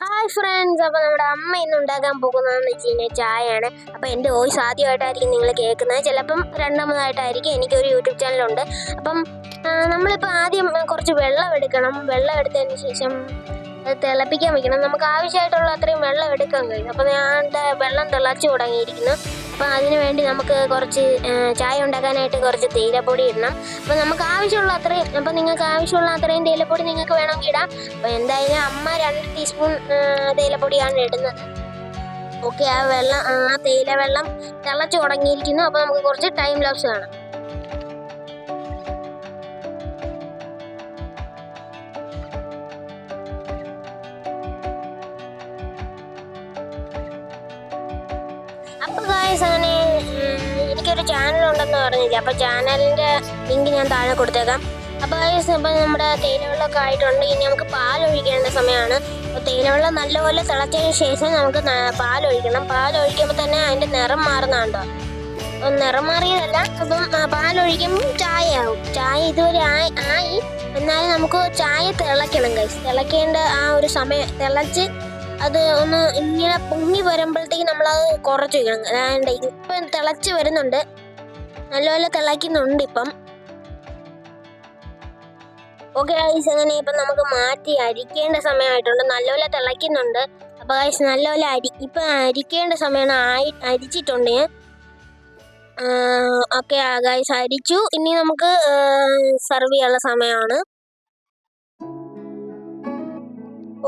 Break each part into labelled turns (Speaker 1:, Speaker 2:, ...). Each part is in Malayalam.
Speaker 1: ഹായ് ഫ്രണ്ട്സ് അപ്പോൾ നമ്മുടെ അമ്മ ഇന്ന് ഉണ്ടാക്കാൻ പോകുന്നതെന്ന് വെച്ച് കഴിഞ്ഞാൽ ചായയാണ്. അപ്പോൾ എന്റെ വോയിസ് ആദ്യമായിട്ടായിരിക്കും നിങ്ങൾ കേൾക്കുന്നത്. ചിലപ്പം രണ്ടാമതായിട്ടായിരിക്കും എനിക്കൊരു യൂട്യൂബ് ചാനലുണ്ട്. അപ്പം നമ്മളിപ്പോൾ ആദ്യം കുറച്ച് വെള്ളം എടുക്കണം. വെള്ളം എടുത്തതിന് ശേഷം തിളപ്പിക്കാൻ വയ്ക്കണം നമുക്ക് ആവശ്യമായിട്ടുള്ള അത്രയും വെള്ളം എടുക്കാൻ കഴിയും. അപ്പോൾ ഞാൻ വെള്ളം തിളച്ചു തുടങ്ങിയിരിക്കുന്നു. അപ്പോൾ അതിന് വേണ്ടി നമുക്ക് കുറച്ച് ചായ ഉണ്ടാക്കാനായിട്ട് കുറച്ച് തേയിലപ്പൊടി ഇടണം. അപ്പോൾ നമുക്ക് ആവശ്യമുള്ള അത്രയും അപ്പോൾ നിങ്ങൾക്ക് ആവശ്യമുള്ള അത്രയും തേയിലപ്പൊടി നിങ്ങൾക്ക് വേണമെങ്കിൽ ഇടാം. അപ്പോൾ എന്തായാലും അമ്മ രണ്ട് ടീസ്പൂൺ തേയിലപ്പൊടിയാണ് ഇടുന്നത്. ഓക്കെ ആ വെള്ളം ആ തേയില വെള്ളം തിളച്ച് തുടങ്ങിയിരിക്കുന്നു അപ്പോൾ നമുക്ക് കുറച്ച് ടൈം ലാപ്സ് കാണാം. അങ്ങനെ എനിക്കൊരു ചാനൽ ഉണ്ടെന്ന് പറഞ്ഞില്ല അപ്പോൾ ചാനലിന്റെ ലിങ്ക് ഞാൻ താഴെ കൊടുത്തേക്കാം. അപ്പോൾ ഇപ്പൊ നമ്മുടെ തേയിലവെള്ളമൊക്കെ ആയിട്ടുണ്ട്. ഇനി നമുക്ക് പാൽ ഒഴിക്കേണ്ട സമയമാണ്. അപ്പോൾ തേയിലവെള്ളം നല്ലപോലെ തിളച്ചതിന് ശേഷം നമുക്ക് പാൽ ഒഴിക്കണം പാൽ ഒഴിക്കുമ്പോൾ തന്നെ അതിന്റെ നിറം മാറുന്നുണ്ടോ അപ്പൊ നിറം മാറിയതല്ല. അപ്പം പാൽ ഒഴിക്കുമ്പോൾ ചായ ആവും ചായ ഇതുവരെ ആയി ആയി. എന്നാലും നമുക്ക് ചായ തിളയ്ക്കണം ഗൈസ് തിളയ്ക്കേണ്ട ആ ഒരു സമയം തിളച്ച് അത് ഒന്ന് ഇങ്ങനെ പൊങ്ങി വരുമ്പോഴത്തേക്ക് നമ്മളത് കുറച്ച് വയ്ക്കണം അതാണ്ട് ഇപ്പം തിളച്ച് വരുന്നുണ്ട്. നല്ലപോലെ തിളയ്ക്കുന്നുണ്ട് ഇപ്പം. ഓക്കെ ഗൈസ് അങ്ങനെ ഇപ്പം നമുക്ക് മാറ്റി അരിക്കേണ്ട സമയമായിട്ടുണ്ട്. നല്ലപോലെ തിളയ്ക്കുന്നുണ്ട്. അപ്പോൾ ഗൈസ് നല്ലപോലെ അരി ഇപ്പം അരിക്കേണ്ട സമയമാണ്. ആയി അരിച്ചിട്ടുണ്ട്. ഞാൻ ഓക്കെ ഗൈസ് അരിച്ചു. ഇനി നമുക്ക് സെർവ് ചെയ്യാനുള്ള സമയമാണ്.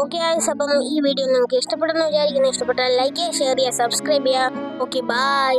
Speaker 1: ഓക്കെ ഗൈസ് അപ്പം ഈ വീഡിയോ നിങ്ങൾക്ക് ഇഷ്ടപ്പെടുന്നു വിചാരിക്കുന്നു. ഇഷ്ടപ്പെട്ടാൽ ലൈക്ക് ചെയ്യുക ഷെയർ ചെയ്യുക സബ്സ്ക്രൈബ് ചെയ്യുക. Okay bye